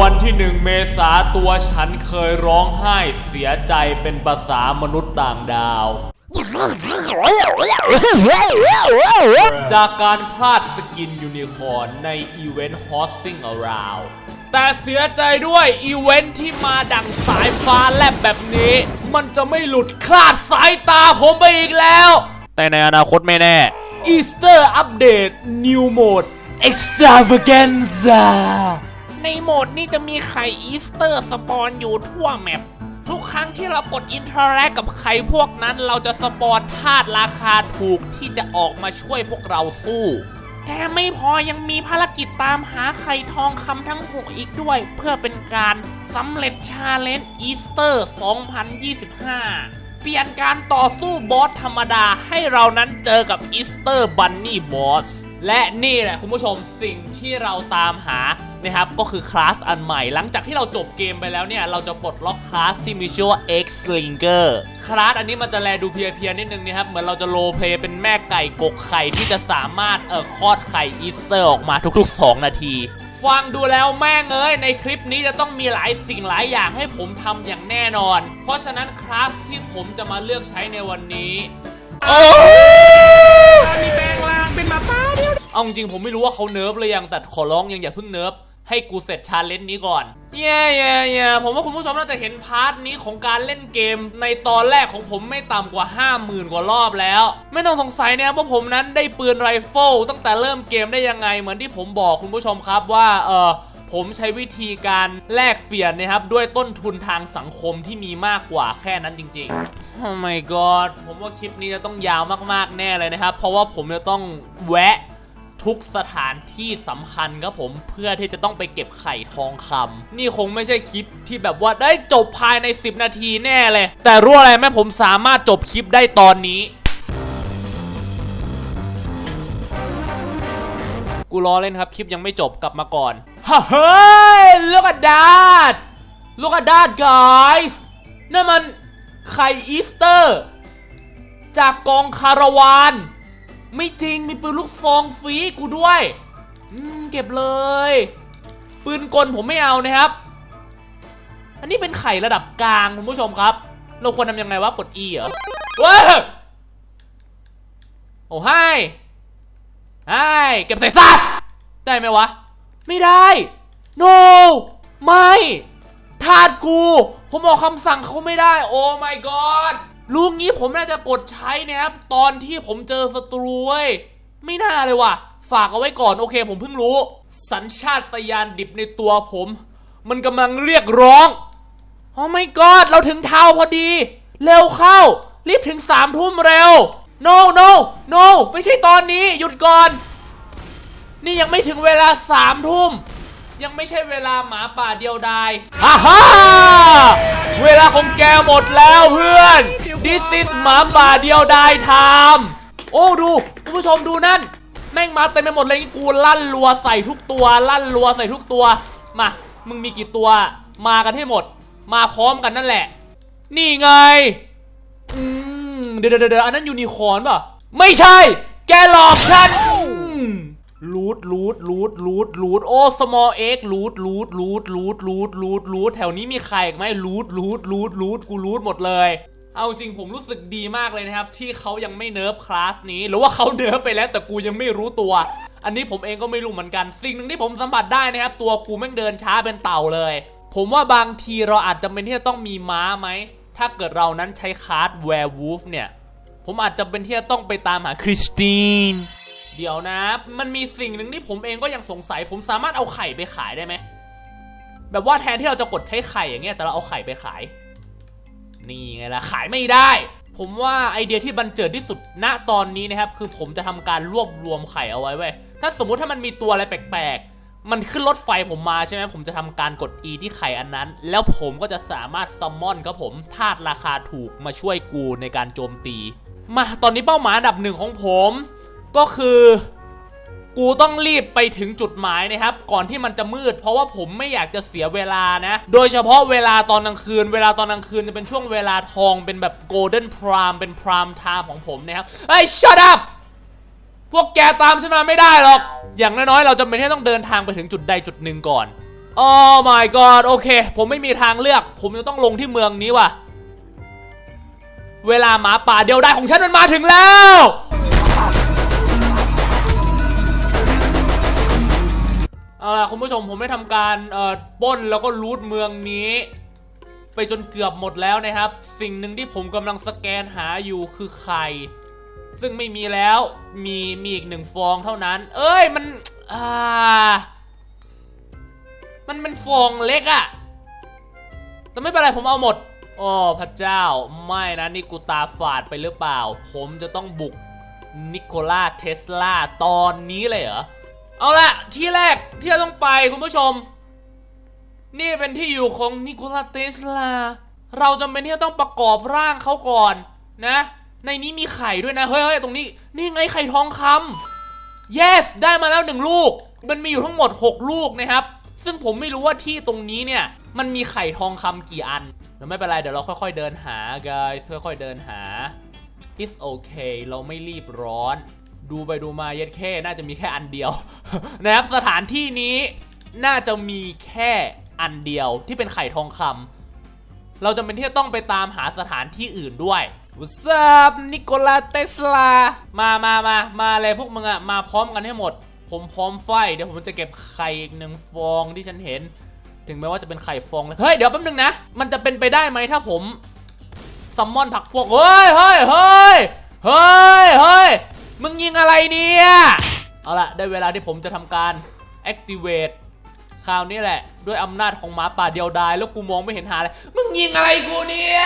วันที่หนึ่งเมษาตัวฉันเคยร้องไห้เสียใจเป็นภาษามนุษย์ต่างดาว จากการพลาดสกินยูนิคอร์นในอีเวนต์ Horsing Around แต่เสียใจด้วยอีเวนต์ที่มาดังสายฟ้าแลบแบบนี้ มันจะไม่หลุดคลาดสายตาผมไปอีกแล้ว แต่ในอนาคตไม่แน่ Easter Update New Mode Extravaganza ในโหมดนี้จะมีไข่อีสเตอร์สปอนอยู่ทั่วแมปทุกครั้งที่เรากดอินเทอร์แอคกับไข่พวกนั้น เราจะสปอนธาตุราคาถูกที่จะออกมาช่วยพวกเราสู้ แต่ไม่พอยังมีภารกิจตามหาไข่ทองคำทั้งหกอีกด้วย เพื่อเป็นการสำเร็จชาเลนจ์อีสเตอร์ 2025 เปลี่ยนการต่อสู้บอสธรรมดาให้เรานั้นเจอกับอีสเตอร์บันนี่บอสและนี่แหละคุณผู้ชมสิ่งที่เราตามหานะครับก็คือคลาสอันใหม่ หลังจากที่เราจบเกมไปแล้วเนี่ย เราจะปลดล็อกคลาสที่มีชื่อว่า X Slinger คลาสอันนี้มันจะแลดูเพียๆนิดนึงนะครับ เหมือนเราจะโลเพลย์เป็นแม่ไก่กกไข่ที่จะสามารถเอ่อคลอดไข่อีสเตอร์ออกมาทุกๆ 2 นาที ฟังดูแล้วแม่งเอ้ยในคลิปนี้จะต้องมีหลายสิ่งหลายอย่างให้ผมทำอย่างแน่นอน เพราะฉะนั้นคลาสที่ผมจะมาเลือกใช้ในวันนี้ โอ้มีแปลงร่างเป็นหมาป่าเดียวเอาจริงๆผมไม่รู้ว่าเขาเนิร์ฟเลยยังแต่ขอร้องยังอย่าเพิ่งเนิร์ฟ ให้กูเสร็จชาเลนจ์นี้ก่อนเย่เย่เย่ผมว่าคุณผู้ชมน่าจะเห็นพาร์ทนี้ของการเล่นเกม ในตอนแรกของผมไม่ต่ำกว่า 50,000 กว่ารอบแล้ว ไม่ต้องสงสัยนะครับว่าผมนั้นได้ปืนไรเฟิลตั้งแต่เริ่มเกมได้ยังไงเหมือนที่ผมบอกคุณผู้ชมครับว่าเออผมใช้วิธีการแลกเปลี่ยนนะครับ ด้วยต้นทุนทางสังคมที่มีมากกว่าแค่นั้นจริงๆ Oh my god ผมว่าคลิปนี้จะต้องยาวมากๆแน่เลยนะครับ เพราะว่าผมจะต้องแวะ ทุกสถานที่สำคัญครับผมเพื่อที่จะต้องไปเก็บไข่ทองคำนี่คงไม่ใช่คลิปที่แบบว่าได้จบภายใน 10 นาทีแน่เลย แต่รู้อะไรไหมผมสามารถจบคลิปได้ตอนนี้ กูรอเล่นครับคลิปยังไม่จบกลับมาก่อนเฮ้ย look at that look at that guys นั่นมันไข่อีสเตอร์ จากกองคาราวาน ไม่จริงมีปืนลูกซองฟรีกูด้วยอืมเก็บเลย ปืนกลผมไม่เอานะครับ อันนี้เป็นไข่ระดับกลางคุณผู้ชมครับ เราควรทำยังไงวะกด E เหรอว้าโอ้ให้ให้เก็บใส่ซากได้ไหมวะ ไม่ได้ no ไม่ทาดกู ผมออกคำสั่งเขาไม่ได้ โอ้ my god ลูกนี้ผมน่าจะกดใช้นะครับ ตอนที่ผมเจอศัตรูเว้ยไม่น่าเลยว่ะ ฝากเอาไว้ก่อนโอเค ผมเพิ่งรู้ สัญชาตญาณดิบในตัวผม มันกำลังเรียกร้องโอ้ my god เราถึงเท้าพอดี เร็วเข้า รีบถึงสามทุ่มเร็ว no no no ไม่ใช่ตอนนี้หยุดก่อน นี่ยังไม่ถึงเวลาสามทุ่ม ยังไม่ใช่เวลาหมาป่าเดียวดายฮ่าฮ่าเวลาของแกหมดแล้วเพื่อน This is หมาป่าเดียวดายไทม์โอ้ดูคุณผู้ชมดูนั่น แม่งมาเต็มไปหมดเลยกูลั่นรัวใส่ทุกตัว ลั่นรัวใส่ทุกตัว มา มึงมีกี่ตัว มากันให้หมด มาพร้อมกันนั่นแหละ นี่ไงอืมเดเดี๋ยวเดี๋ยวอันนั้นยูนิคอร์นป่ะ ไม่ใช่ แกหลอกฉัน รูดรูดรูดรูดรูดโอ้ small x รูดรูดรูดรูดรูดรูดรูดแถวนี้มีใครอีกไหมรูดรูดรูดรูดกูรูดหมดเลย เอาจริงผมรู้สึกดีมากเลยนะครับ ที่เขายังไม่เนิร์ฟคลาสนี้ หรือว่าเขาเนิร์ฟไปแล้วแต่กูยังไม่รู้ตัว อันนี้ผมเองก็ไม่รู้เหมือนกัน สิ่งหนึ่งที่ผมสัมผัสได้นะครับ ตัวกูแม่งเดินช้าเป็นเต่าเลย ผมว่าบางทีเราอาจจะเป็นที่จะต้องมีม้าไหมถ้าเกิดเรานั้นใช้คาร์ดแวร์วูฟเนี่ยผมอาจจะเป็นที่จะต้องไปตามหาคริสติน เดี๋ยวนะ มันมีสิ่งหนึ่งที่ผมเองก็ยังสงสัย ผมสามารถเอาไข่ไปขายได้ไหม แบบว่าแทนที่เราจะกดใช้ไข่อย่างเงี้ย แต่เราเอาไข่ไปขาย นี่ไงล่ะ ขายไม่ได้ ผมว่าไอเดียที่บันเจิดที่สุดณตอนนี้นะครับ คือผมจะทำการรวบรวมไข่เอาไว้เว้ย ถ้าสมมุติถ้ามันมีตัวอะไรแปลกๆ มันขึ้นรถไฟผมมาใช่ไหม ผมจะทำการกด E ที่ไข่อันนั้น แล้วผมก็จะสามารถซัมมอนครับผมธาตุราคาถูกมาช่วยกูในการโจมตี มา ตอนนี้เป้าหมายอันดับหนึ่งของผม ก็คือกูต้องรีบไปถึงจุดหมายนะครับ ก่อนที่มันจะมืด เพราะว่าผมไม่อยากจะเสียเวลานะ โดยเฉพาะเวลาตอนกลางคืน เวลาตอนกลางคืนจะเป็นช่วงเวลาทองเป็นแบบโกลเด้นพรามเป็นพรามไทม์ของผมนะครับเฮ้ย shut up พวกแกตามฉันมาไม่ได้หรอก อย่างน้อยๆ เราจำเป็นที่ต้องเดินทางไปถึงจุดใดจุดหนึ่งก่อนโอ้ my god โอเค ผมไม่มีทางเลือก ผมจะต้องลงที่เมืองนี้ว่ะ เวลาหมาป่าเดียวได้ของฉันมันมาถึงแล้ว เอาล่ะคุณผู้ชมผมได้ทำการเอ่อปล้นแล้วก็รูทเมืองนี้ ไปจนเกือบหมดแล้วนะครับ สิ่งหนึ่งที่ผมกำลังสแกนหาอยู่คือไข่ซึ่งไม่มีแล้วมีมีอีกหนึ่งฟองเท่านั้น เอ้ยมันอ่ามันเป็นฟองเล็กอะแต่ไม่เป็นไรผมเอาหมดโอ้พระเจ้าไม่นะนี่กูตาฝาดไปหรือเปล่า ผมจะต้องบุกนิโคลาเทสลาตอนนี้เลยเหรอ เอาละที่แรกที่เราต้องไปคุณผู้ชม นี่เป็นที่อยู่ของนิโคลาเทสลา เราจำเป็นที่จะต้องประกอบร่างเขาก่อนนะ ในนี้มีไข่ด้วยนะ เฮ้ยเฮ้ยตรงนี้ นี่ไงไข่ทองคำ yes ได้มาแล้วหนึ่งลูก มันมีอยู่ทั้งหมด 6 ลูกนะครับ ซึ่งผมไม่รู้ว่าที่ตรงนี้เนี่ย มันมีไข่ทองคำกี่อันแต่ไม่เป็นไร เดี๋ยวเราค่อยๆเดินหา guys ค่อยๆเดินหา it's okay เราไม่รีบร้อน ดูไปดูมาเย็ดแค่น่าจะมีแค่อันเดียว นะครับสถานที่นี้น่าจะมีแค่อันเดียวที่เป็นไข่ทองคำเราจะเป็นที่จะต้องไปตามหาสถานที่อื่นด้วย What's up นิโคลาเตสลา มามามามาเลยพวกมึงอะมาพร้อมกันให้หมด ผมพร้อมไฟ เดี๋ยวผมจะเก็บไข่อีกหนึ่งฟองที่ฉันเห็น ถึงแม้ว่าจะเป็นไข่ฟองเลยเฮ้ย เดี๋ยวแป๊บนึงนะ มันจะเป็นไปได้ไหมถ้าผมซัมมอนผักพวก เฮ้ยเฮ้ยเฮ้ยเฮ้ยเฮ้ย มึงยิงอะไรเนี่ย เอาละได้เวลาที่ผมจะทำการ activate คราวนี้แหละ ด้วยอำนาจของหมาป่าเดียวดาย แล้วกูมองไม่เห็นหาเลยมึงยิงอะไรกูเนี่ย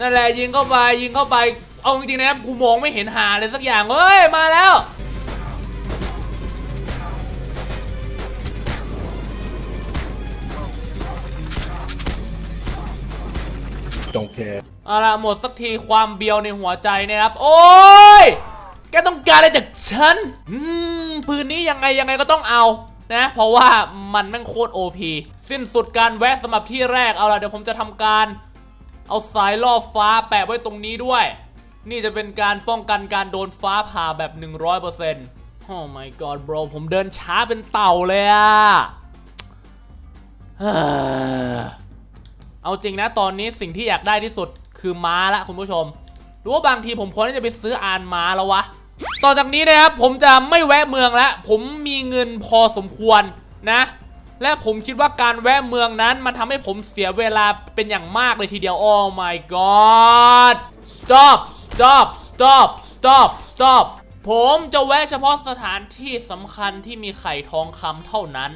นั่นแหละยิงเข้าไปยิงเข้าไป เอาจริงๆนะครับกูมองไม่เห็นหาเลยสักอย่างเฮ้ยมาแล้ว Don't care. เอาละหมดสักทีความเบียวในหัวใจนะครับ โอ้ย แกต้องการอะไรจากฉัน อืมปืนนี้ยังไงยังไงก็ต้องเอานะ เพราะว่ามันแม่งโคตรโอพีสิ้นสุดการแวะสำหรับที่แรกเอาละเดี๋ยวผมจะทำการ เอาสายล่อฟ้าแปะไว้ตรงนี้ด้วย นี่จะเป็นการป้องกันการโดนฟ้าผ่าแบบ 100%โอ้ my god bro ผมเดินช้าเป็นเต่าเลยอะเอาจริงนะตอนนี้สิ่งที่อยากได้ที่สุดคือม้าละคุณผู้ชมหรือว่าบางทีผมควรจะไปซื้ออานม้าแล้ววะ ต่อจากนี้นะครับผมจะไม่แวะเมืองแล้วผมมีเงินพอสมควรนะ และผมคิดว่าการแวะเมืองนั้น มันทำให้ผมเสียเวลาเป็นอย่างมากเลยทีเดียว oh my god stop stop stop stop stop ผมจะแวะเฉพาะสถานที่สำคัญที่มีไข่ทองคำเท่านั้น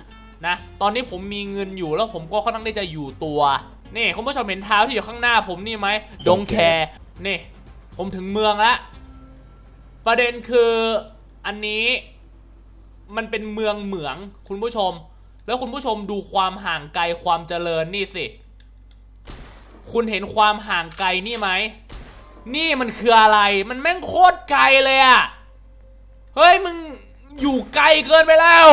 นะ ตอนนี้ผมมีเงินอยู่แล้วผมก็ค่อนข้างที่จะอยู่ตัว นี่คุณผู้ชมเห็นเท้าที่อยู่ข้างหน้าผมนี่ไหมดงแคร์นี่ ผมถึงเมืองแล้ว ประเด็นคืออันนี้มันเป็นเมืองเหมืองคุณผู้ชม แล้วคุณผู้ชมดูความห่างไกลความเจริญนี่สิ คุณเห็นความห่างไกลนี่ไหม นี่มันคืออะไร มันแม่งโคตรไกลเลยอะเฮ้ยมึงอยู่ไกลเกินไปแล้ว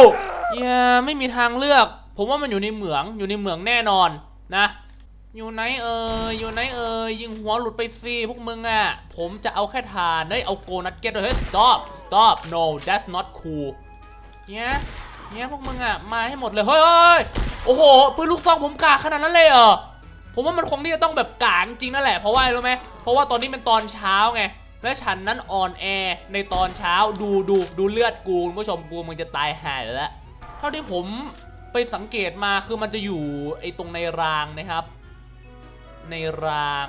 อย่าไม่มีทางเลือก ผมว่ามันอยู่ในเหมืองอยู่ในเหมืองแน่นอนนะ อยู่ไหนเอ่ยอยู่ไหนเอ่ยยิงหัวหลุดไปสิพวกมึงอะ ผมจะเอาแค่ทานเฮ้ยเอาโกนัทเก็ตด้วยเฮ้ย stop stop no that's not cool เนี่ยเนี่ยพวกมึงอะมาให้หมดเลยเฮ้ยเฮ้ยโอ้โหปืนลูกซองผมกาขนาดนั้นเลยเหรอผมว่ามันคงที่จะต้องแบบกาจริงนั่นแหละเพราะว่าอะไรรู้ไหมเพราะว่าตอนนี้เป็นตอนเช้าไงและฉันนั้นอ่อนแอในตอนเช้าดูดูดูเลือดกูคุณผู้ชมกูมันจะตายหายแล้วเท่าที่ผมไปสังเกตมาคือมันจะอยู่ไอ้ตรงในรางนะครับ ในราง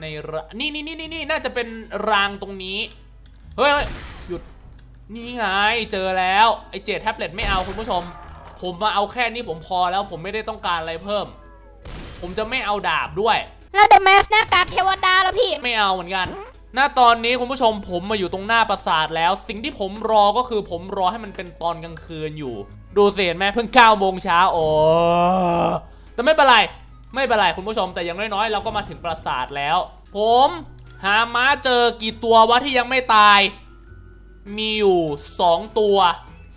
ในรางนี่นี่นี่นี่นี่น่าจะเป็นรางตรงนี้ เฮ้ยเฮ้ยหยุด นี่ไงเจอแล้วไอเจดแท็บเล็ตไม่เอาคุณผู้ชม ผมมาเอาแค่นี้ผมพอแล้วผมไม่ได้ต้องการอะไรเพิ่ม ผมจะไม่เอาดาบด้วย แล้วเดอะแมสหน้ากากเทวดาแล้วพี่ ไม่เอาเหมือนกันหน้าตอนนี้คุณผู้ชมผมมาอยู่ตรงหน้าปราสาทแล้ว สิ่งที่ผมรอก็คือผมรอให้มันเป็นตอนกลางคืนอยู่ ดูสิเห็นไหมเพิ่ง9โมงเช้าโอ้แต่ไม่เป็นไร ไม่เป็นไรคุณผู้ชมแต่อย่างน้อยๆ เราก็มาถึงปราสาทแล้ว ผมหาม้าเจอกี่ตัววะที่ยังไม่ตาย มีอยู่ 2 ตัว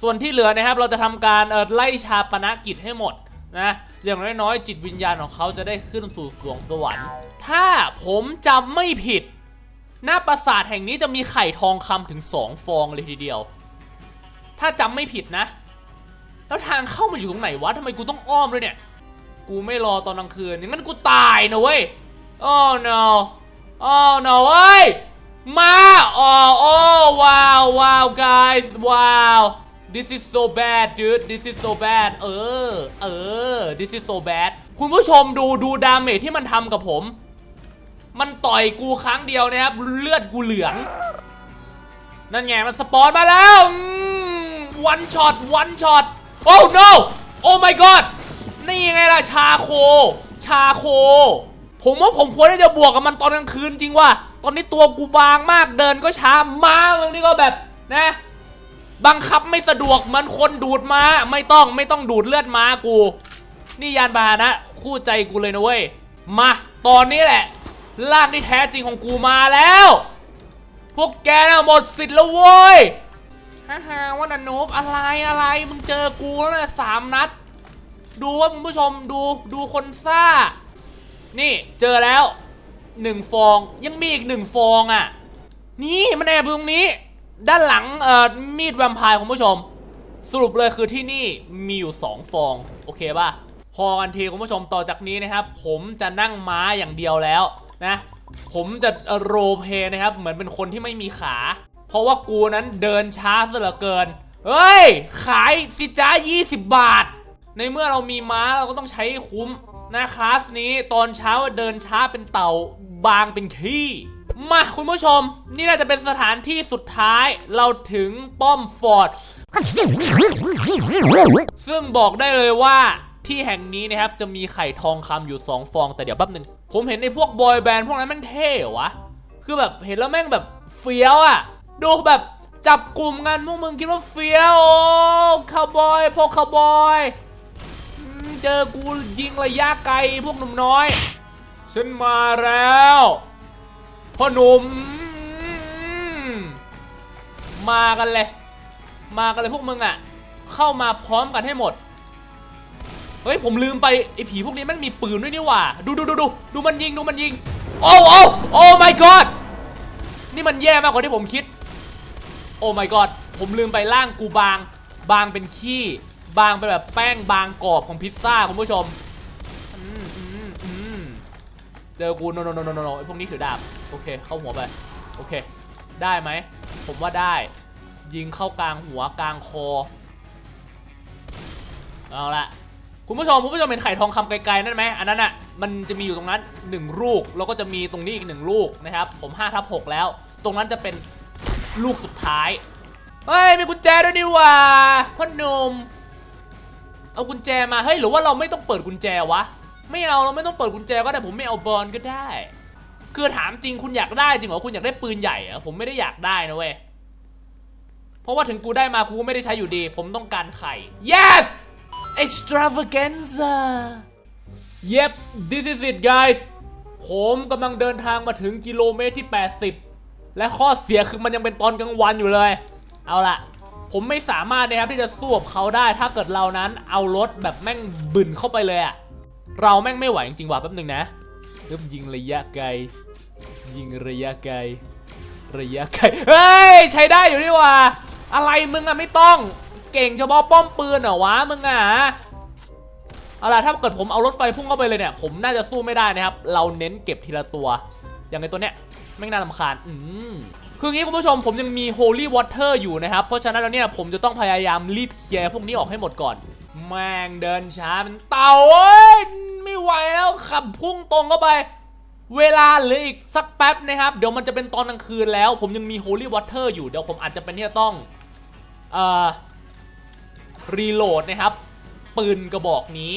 ส่วนที่เหลือนะครับเราจะทำการเออไล่ชาปนกิจให้หมดนะอย่างน้อยๆจิตวิญญาณของเขาจะได้ขึ้นสู่สวงสวรรค์ ถ้าผมจำไม่ผิด หน้าปราสาทแห่งนี้จะมีไข่ทองคำถึง 2 ฟองเลยทีเดียว ถ้าจำไม่ผิดนะ แล้วทางเข้ามันอยู่ตรงไหนวะทำไมกูต้องอ้อมด้วยเนี่ย กูไม่รอตอนกลางคืนอย่างนั้นกูตายนะเว้ย oh no oh no เว้ยมาอ๋อโอ้ว้าวว้าว guys ว้าว this is so bad dude this is so bad เออ เออ this is so bad คุณผู้ชมดูดูดาเมจที่มันทำกับผม มันต่อยกูครั้งเดียวนะครับ เลือดกูเหลือง นั่นไง มันสปอนมาแล้ววันช็อตวันช็อตโอ้ no โอ้ my god นี่ไงล่ะชาโค ชาโค ผมว่าผมควรที่จะบวกกับมันตอนกลางคืนจริงว่ะตอนนี้ตัวกูบางมากเดินก็ช้ามาเมืองนี่ก็แบบนะบังคับไม่สะดวกเหมือนคนดูดมาไม่ต้องไม่ต้องดูดเลือดม้ากู นี่ยานพานะ คู่ใจกูเลยนะเว้ยมาตอนนี้แหละร่างที่แท้จริงของกูมาแล้ว พวกแกนะหมดสิทธิ์แล้วเว้ยฮ่าฮ่าว่านันนูบอะไรอะไรมึงเจอกูแล้วนะสามนัด ดูว่าคุณผู้ชมดูดูคนซ่า นี่เจอแล้วหนึ่งฟองยังมีอีกหนึ่งฟองอะ นี่มันแอบอยู่ตรงนี้ ด้านหลังเอ่อมีดแวมไพร์คุณผู้ชม สรุปเลยคือที่นี่มีอยู่2ฟอง โอเคป่ะ พอกันทีคุณผู้ชมต่อจากนี้นะครับ ผมจะนั่งม้าอย่างเดียวแล้วนะ ผมจะโรเพนะครับ เหมือนเป็นคนที่ไม่มีขา เพราะว่ากูนั้นเดินช้าซะเหลือเกิน เฮ้ย ขายสิจ้า20 บาท ในเมื่อเรามีม้าเราก็ต้องใช้คุ้มนะคลาสนี้ตอนเช้าเดินช้าเป็นเต่าบางเป็นขี้มาคุณผู้ชม นี่น่าจะเป็นสถานที่สุดท้ายเราถึงป้อมฟอร์ด ซึ่งบอกได้เลยว่าที่แห่งนี้นะครับ จะมีไข่ทองคำอยู่ 2 ฟอง แต่เดี๋ยวแป๊บหนึ่งผมเห็นในพวกบอยแบนด์พวกนั้นแม่งเท่วะ คือแบบเห็นแล้วแม่งแบบเฟี้ยวอะดูแบบจับกลุ่มกันพวกมึงคิดว่าเฟี้ยวคาวบอยพวกคาวบอย เจอกูยิงระยะไกลพวกหนุ่มน้อย ฉันมาแล้วพ่อหนุ่ม มากันเลย มากันเลยพวกมึงอะเข้ามาพร้อมกันให้หมด เฮ้ยผมลืมไปไอ้ผีพวกนี้มันมีปืนด้วยนี่หว่า ดูดูดูดูดูมันยิงดูมันยิง โอ้โอ้โอ้ my god นี่มันแย่มากกว่าที่ผมคิด โอ้ my god ผมลืมไปร่างกูบาง บางเป็นขี้ บางเป็นแบบแป้งบางกรอบของพิซซ่าคุณผู้ชมเจอกูโนโนโนโนโนไอพวกนี้ถือดาบโอเคเข้าหัวไปโอเค ได้ไหม ผมว่าได้ ยิงเข้ากลางหัวกลางคอเอาละคุณผู้ชมคุณผู้ชมเห็นไข่ทองคำไกลๆนั่นไหมอันนั้นอะมันจะมีอยู่ตรงนั้น 1 ลูก แล้วก็จะมีตรงนี้อีกหนึ่งลูกนะครับ ผม5ทับ6แล้ว ตรงนั้นจะเป็นลูกสุดท้าย เฮ้ย มีกุญแจด้วยนี่ว่าพ่อหนุ่ม เอากุญแจมาเฮ้ยหรือว่าเราไม่ต้องเปิดกุญแจวะ ไม่เอาเราไม่ต้องเปิดกุญแจก็ได้ผมไม่เอาบอลก็ได้ คือถามจริงคุณอยากได้จริงเหรอคุณอยากได้ปืนใหญ่เหรอะผมไม่ได้อยากได้นะเว้ยเพราะว่าถึงกูได้มากูก็ไม่ได้ใช้อยู่ดี ผมต้องการไข่ yes extravaganza yep this is it guys ผมกำลังเดินทางมาถึงกิโลเมตรที่ 80 และข้อเสียคือมันยังเป็นตอนกลางวันอยู่เลย เอาล่ะ ผมไม่สามารถนะครับที่จะสู้กับเขาได้ถ้าเกิดเรานั้นเอารถแบบแม่งบึนเข้าไปเลยอะเราแม่งไม่ไหวจริงๆว่ะแป๊บหนึงนะเริ่มยิงระยะไกล ยิงระยะไกล ระยะไกลเฮ้ยใช้ได้อยู่นี่หว่าอะไรมึงอะไม่ต้อง เก่งเฉพาะป้อมปืนเหรอวะมึงอะเอาล่ะถ้าเกิดผมเอารถไฟพุ่งเข้าไปเลยเนี่ย ผมน่าจะสู้ไม่ได้นะครับ เราเน้นเก็บทีละตัว อย่างในตัวเนี้ยแม่งน่าลำคาญ อืม คืองี้คุณผู้ชมผมยังมี holy water อยู่นะครับ เพราะฉะนั้นแล้วเนี่ยผมจะต้องพยายามรีบเคลียร์พวกนี้ออกให้หมดก่อน แม่งเดินช้าเป็นเต่าเอ้ยไม่ไหวแล้วขับพุ่งตรงเข้าไป เวลาเหลืออีกสักแป๊บนะครับ เดี๋ยวมันจะเป็นตอนกลางคืนแล้ว ผมยังมี holy water อยู่เดี๋ยวผมอาจจะเป็นที่จะต้องเอ่อรีโหลดนะครับ ปืนกระบอกนี้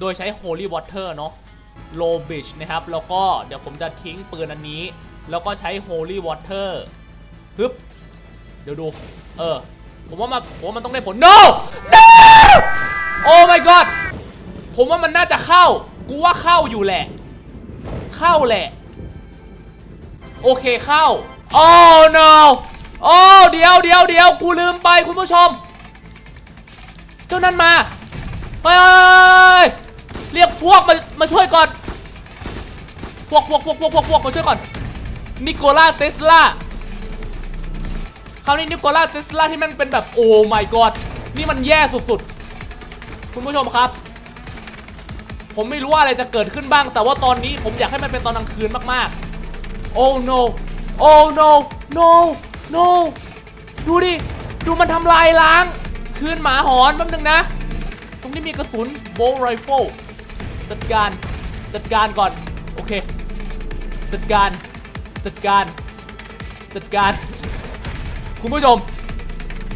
โดยใช้ holy water เนาะ low bitch นะครับ แล้วก็เดี๋ยวผมจะทิ้งปืนอันนี้ แล้วก็ใช้ holy water ฮึบเดี๋ยวดู เออ ผมว่ามันผมว่ามันต้องได้ผล no no oh my god ผมว่ามันน่าจะเข้า กูว่าเข้าอยู่แหละ เข้าแหละ โอเคเข้า oh no โอ้เดียวเดียวเดียวกูลืมไปคุณผู้ชม เจ้านั่นมาเฮ้ยเรียกพวกมามาช่วยก่อน พวกพวกพวกพวกพวกพวกมาช่วยก่อน นิโคล่าเทสลาคราวนี้นิโคล่าเทสลาที่แม่งเป็นแบบโอ้ my god นี่มันแย่สุดๆ คุณผู้ชมครับ ผมไม่รู้ว่าอะไรจะเกิดขึ้นบ้าง แต่ว่าตอนนี้ผมอยากให้มันเป็นตอนกลางคืนมากๆ oh no oh no no no ดูดิ ดูมันทำลายล้าง คืนหมาหอนแป๊บนึงนะ ตรงนี้มีกระสุนโบว์ไรเฟิลจัดการ จัดการก่อน โอเค จัดการ จัดการ จัดการ คุณผู้ชม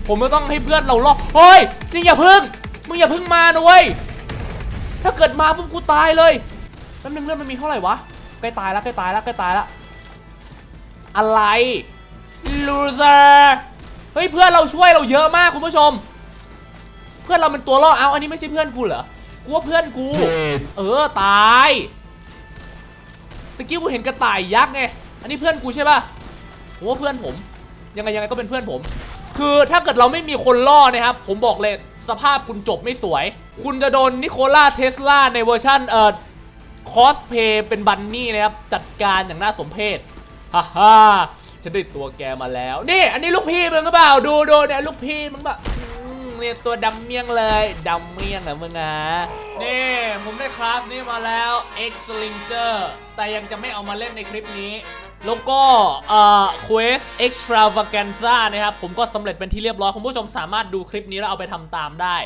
ผมไม่ต้องให้เพื่อนเรารอดเฮ้ยจริงอย่าพึ่ง มึงอย่าพึ่งมานะเว้ย ถ้าเกิดมาปุ๊บกูตายเลยแป๊บนึงเลือดมันมีเท่าไหร่วะใกล้ตายแล้วใกล้ตายแล้วใกล้ตายแล้วอะไร loser เฮ้ยเพื่อนเราช่วยเราเยอะมากคุณผู้ชม เพื่อนเราเป็นตัวล่อเอาอันนี้ไม่ใช่เพื่อนกูเหรอกูว่าเพื่อนกู เออตายตะกี้กูเห็นกระต่ายยักษ์ไง อันนี้เพื่อนกูใช่ป่ะผมว่าเพื่อนผม ยังไงยังไงก็เป็นเพื่อนผม คือถ้าเกิดเราไม่มีคนล่อนะครับ ผมบอกเลยสภาพคุณจบไม่สวย คุณจะโดนนิโคล่าเทสลาในเวอร์ชันเอ่อคอสเพย์เป็นบันนี่นะครับ จัดการอย่างน่าสมเพชฮ่าฮ่าฉันได้ตัวแกมาแล้ว นี่ อันนี้ลูกพี่มึงหรือเปล่า ดูดูเนี่ยลูกพี่มึงแบบเนี่ยตัวดำเมี่ยงเลยดำเมี่ยงนะมึงนะนี่ ผมได้คลาสนี้มาแล้ว X Slinger แต่ยังจะไม่เอามาเล่นในคลิปนี้ แล้วก็เอ่อ Quest Extravaganza นะครับ ผมก็สำเร็จเป็นที่เรียบร้อย คุณผู้ชมสามารถดูคลิปนี้แล้วเอาไปทำตามได้